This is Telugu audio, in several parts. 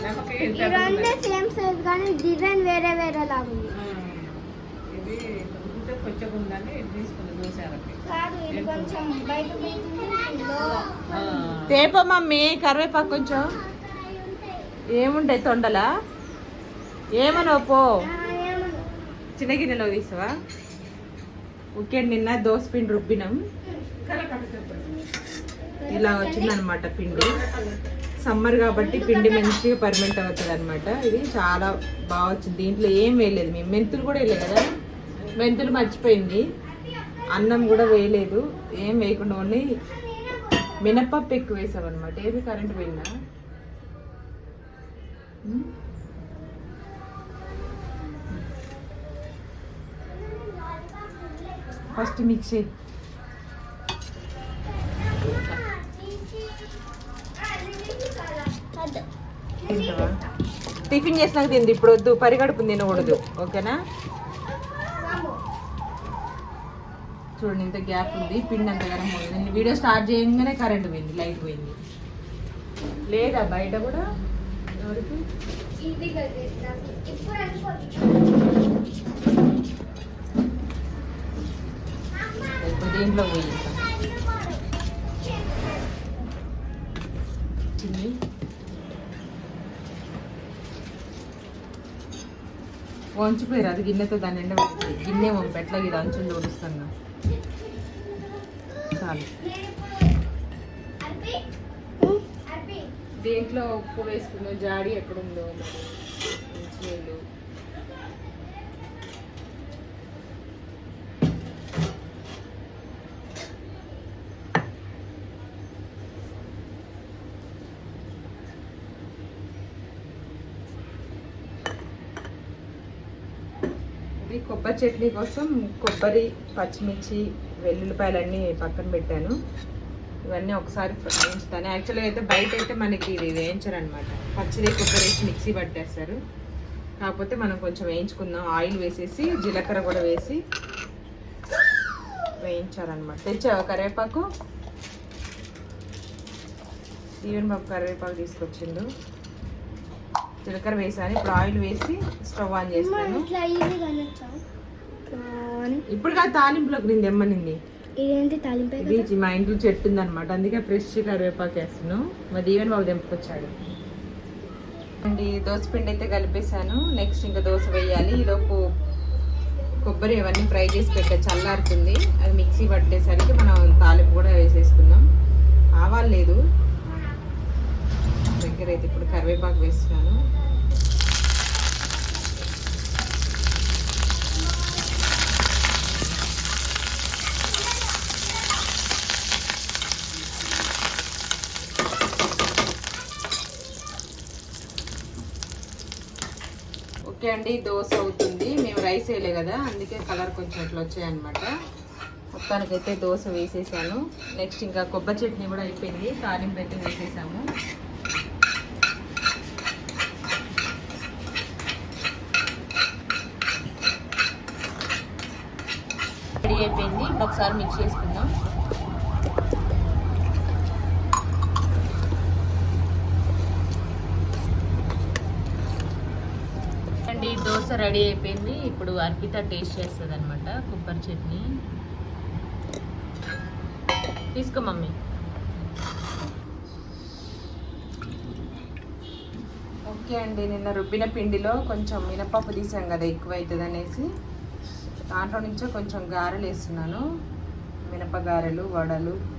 ఈ రెండే. సేమ్ సైజ్ కానీ డిజైన్ వేరే వేరే లాగా ఉంది. ఇది కొంచెం ఉందని తీసుకుంది దోశలకి. కాదు ఇది కొంచెం బయట ఆ, తేప మమ్మీ కరివేపాకు కొంచెం. ఏముంటాయి తొండలా? ఏమనో పో. చిన్న గిన్నెలో తీసావా? ఓకే నిన్న దోశ పిండి రుబ్బినాం. ఇలా వచ్చిందనమాట పిండి. సమ్మర్ కాబట్టి పిండి మంచిగా పర్మెంట్ అవుతుంది అనమాట ఇది చాలా బాగా వచ్చింది. దీంట్లో ఏం వేయలేదు. మేము మెంతులు కూడా వేయలేదు కదా. మెంతులు మర్చిపోయింది. అన్నం కూడా వేయలేదు. ఏం వేయకుండా ఓన్లీ మినపప్పు ఎక్కువ వేసాం అనమాట ఏది కరెంట్ పోయిందా? ఫస్ట్ మిక్సీ తింటావా? టిఫిన్ చేసినాక తింది ఇప్పుడు వద్దు పరిగడుపు తినకూడదు ఓకేనా? చూడండి ఇంత గ్యాప్ ఉంది పిండి అంత గరం పోయింది. వీడియో స్టార్ట్ చేయగానే కరెంట్ పోయింది లైట్ పోయింది. లేదా బయట కూడా? ఎవరికి? దీంట్లో పోయింది చిన్ని వంచిపోయారు అది గిన్నెతో దాన్ని ఎండ గిన్నె వంపెట్లా ఇది అంచులు తోడుస్తున్నా చాలు. దేంట్లో ఉప్పు వేసుకున్న జాడి ఎక్కడుందో నీళ్ళు ఈ కొబ్బరి చట్నీ కోసం కొబ్బరి పచ్చిమిర్చి వెల్లుల్లిపాయలన్నీ పక్కన పెట్టాను. ఇవన్నీ ఒకసారి వేయించుతాను యాక్చువల్గా అయితే బయట అయితే మనకి ఇది వేయించారనమాట అనమాట పచ్చిది కొబ్బరి వేసి మిక్సీ పట్టేస్తారు. కాకపోతే మనం కొంచెం వేయించుకుందాం. ఆయిల్ వేసేసి జీలకర్ర కూడా వేసి వేయించారనమాట తెచ్చావా కరివేపాకు? ఈవెన్ బాబు కరివేపాకు తీసుకొచ్చిండు. జీలకర్ర వేసాను. ఇప్పుడు ఆయిల్ వేసి స్టవ్ ఆన్ చేస్తాను. ఇప్పుడు కాదు తాలింపులోకి నేను తెమ్మనింది. ఇది మా ఇంట్లో చెట్టు ఉందన్నమాట అందుకే ఫ్రెష్ కరివేపాకు వేస్తున్నాను మా దీవెన్ బాబు తెంపుకొచ్చాడు. అండి దోశ పిండి అయితే కలిపేశాను. నెక్స్ట్ ఇంకా దోశ వేయాలి. ఈలోపు కొబ్బరి అవన్నీ ఫ్రై చేసి పెట్టే. చల్లారుతుంది. అది మిక్సీ పట్టేసరికి మనం తాలింపు కూడా వేసేసుకుందాం. ఆవాలు లేదు. దగ్గర అయితే ఇప్పుడు కరివేపాకు వేస్తున్నాను. ఓకే అండి దోశ అవుతుంది. మేము రైస్ వేయలే కదా అందుకే కలర్ కొంచెం ఇట్లా వచ్చాయన్నమాట. మొత్తానికైతే దోశ వేసేసాను. నెక్స్ట్ ఇంకా కొబ్బరి చట్నీ కూడా అయిపోయింది. తాలింపు అయితే వేసేసాము. రెడీ అయిపోయింది ఒకసారి మిక్స్ చేసుకుందాం. అండి దోశ రెడీ అయిపోయింది. ఇప్పుడు అర్పిత టేస్ట్ చేస్తుంది అనమాట కొబ్బరి చట్నీ. తీసుకో మమ్మీ. ఓకే అండి నిన్న రుబ్బిన పిండిలో కొంచెం మినపప్పు తీసాం కదా ఎక్కువ అవుతుంది అనేసి దాంట్లో నుంచే కొంచెం గారెలు వేస్తున్నాను. మినప గారెలు వడలు.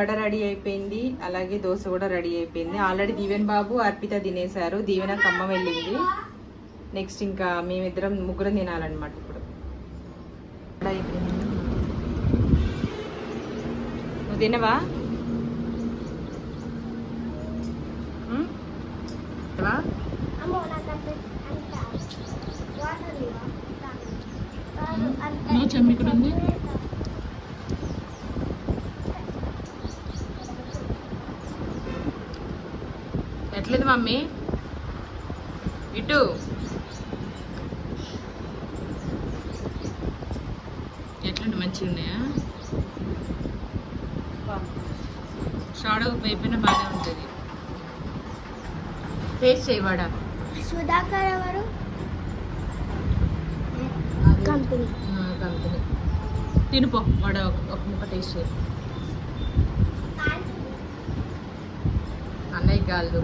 వడ రెడీ అయిపోయింది అలాగే దోశ కూడా రెడీ అయిపోయింది ఆల్రెడీ దీవెన్ బాబు అర్పిత తినేశారు దీవెన ఖమ్మం వెళ్ళింది నెక్స్ట్ ఇంకా మేమిద్దరం ముగ్గురం తినాలన్నమాట ఇప్పుడు. నువ్వు తినవా ఉం? తినవా? అమ్మో నాకు అంత అంత వాటర్ లేవా కాదు, అంత- నువ్వు చెమ్మ ఇక్కడ ఉంది. ఎట్లేదు మమ్మీ? ఇటు. ఎట్లుండి మంచిగా ఉన్నాయా? షాడో అయిపోయినా బాగానే ఉంటుంది. టేస్ట్ చేయవాడా సుధాకర్ ఎవరు? కంపెనీ. కంపెనీ. తినుపో వాడ ఒక ఒక ముక్క టేస్ట్ చేయి. అన్నయ్య కాదు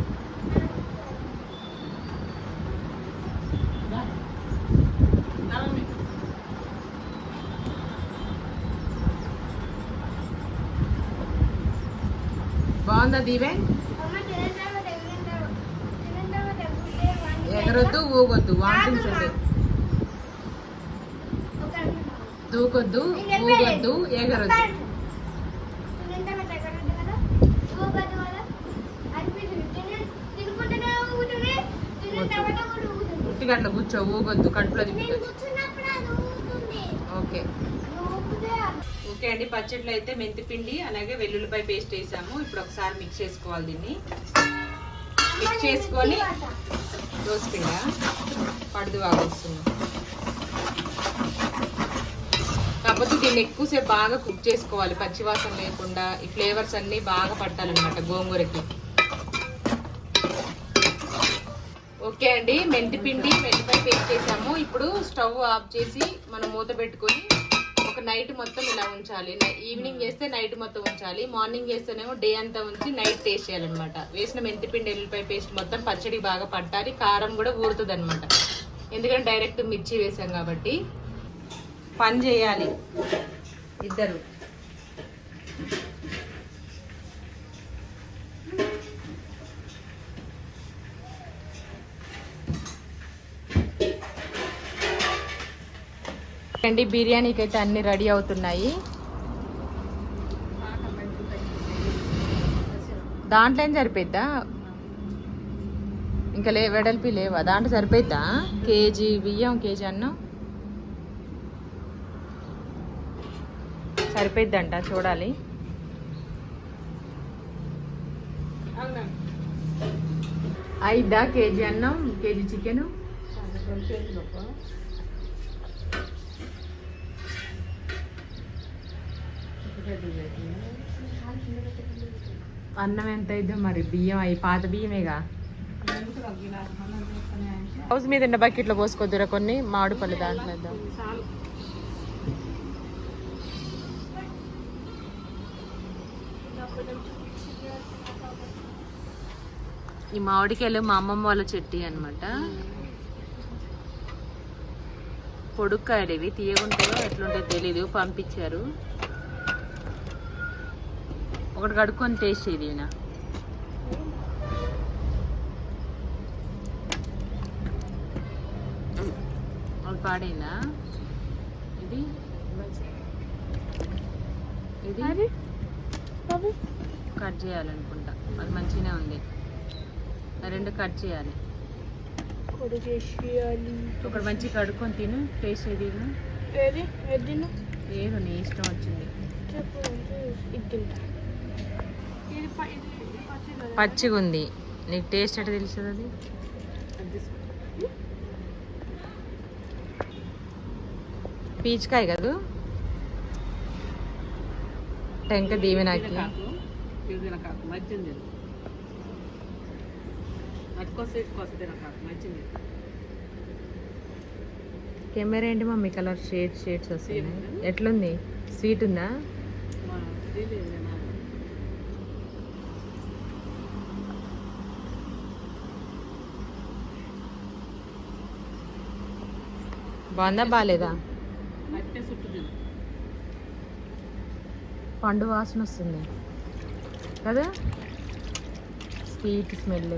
బాగుందా దీవే అమ్మ తిన్న తర్వాత ఎగిరిన తర్వాత తిన్న తర్వాత ఎగిరితే వాడిని ఎగరొద్దు ఊగొద్దు వామిటింగ్స్ ఉంటాయి. దూకొద్దు. ఊగొద్దు ఎగరొద్దు తిన్న తర్వాత ఎగరొద్దు కదా ఊగొద్దు కదా అనిపించింది తిని తినుకుంటూనే ఊగుతుంది తిన్న వద్దు. తర్వాత కూడా ఉట్టిగా అట్లా కూర్చో ఊగొద్దు కడుపులో ఓకే. ఓకే అండి పచ్చట్లో అయితే మెంతి పిండి అలాగే వెల్లుల్లిపాయ పేస్ట్ వేసాము. ఇప్పుడు ఒకసారి మిక్స్ చేసుకోవాలి దీన్ని. మిక్స్ చేసుకొని దోశ పిండ పడుదు బాగా వస్తుంది కాకపోతే దీన్ని ఎక్కువసేపు బాగా కుక్ చేసుకోవాలి. పచ్చివాసన లేకుండా ఈ ఫ్లేవర్స్ అన్నీ బాగా పట్టాలన్నమాట గోంగూరకి. ఓకే అండి. మెంతి పిండి పేస్ట్ చేసాము. ఇప్పుడు స్టవ్ ఆఫ్ చేసి మనం మూత పెట్టుకొని ఒక నైట్ మొత్తం ఇలా ఉంచాలి. ఈవినింగ్ చేస్తే నైట్ మొత్తం ఉంచాలి. మార్నింగ్ చేస్తేనేమో డే అంతా ఉంచి నైట్ టేస్ట్ చేయాలన్నమాట. వేసిన మెంతిపిండి ఎల్లిపాయ పేస్ట్ మొత్తం పచ్చడి బాగా పట్టాలి. కారం కూడా ఊరుతుంది అనమాట ఎందుకంటే డైరెక్ట్ మిర్చి వేసాం కాబట్టి. పని చేయాలి. ఇద్దరు. అండి బిర్యానీకి అయితే అన్ని రెడీ అవుతున్నాయి. దాంట్లో ఏం సరిపోద్దా ఇంకా లే వెడల్పి లేవా? దాంట్లో సరిపోద్దా కేజీ బియ్యం కేజీ అన్నం? సరిపోద్దంట చూడాలి. అయిద్దా? కేజీ అన్నం కేజీ చికెను? అన్నం ఎంత అయిద్దో మరి బియ్యం అయి పాత బియ్యమేగా? హౌస్ మీద ఉన్న బకెట్లో పోసుకోద్దురా కొన్ని మామిడి పళ్ళు దాంట్లో వేద్దాం. ఈ మామిడికాయలు మా అమ్మమ్మ వాళ్ళ చెట్టి అనమాట పొడుక్కాయలు ఇవి. తీయగుంటాయో ఎట్లుంటాయో తెలీదు పంపించారు. ఒకటి కడుక్కొని టేస్ట్ ఇది ఈయన. అది పాడైందా? ఇది? ఇది? కట్ చేయాలనుకుంటా. అది మంచిగానే ఉంది. ఆ రెండు కట్ చేయాలి. ఒకటి మంచి కడుక్కొని తిను టేస్ట్ ఏది. ఏది ఏది ఇష్టం వచ్చింది. చెప్పు ఇది తింటా. పచ్చిగా ఉంది నీకు టేస్ట్ ఎట్లా తెలుస్తుంది అది? పీచికాయ కదా. టెంక దీవెనాకి. కెమెరా ఏంటి మమ్మీ? కలర్ షేడ్స్ షేడ్స్ వస్తున్నాయి. ఎట్లుంది? స్వీట్ ఉందా? బాగుందా? బాగాలేదా పండు వాసన వస్తుంది. కదా? Sweet smell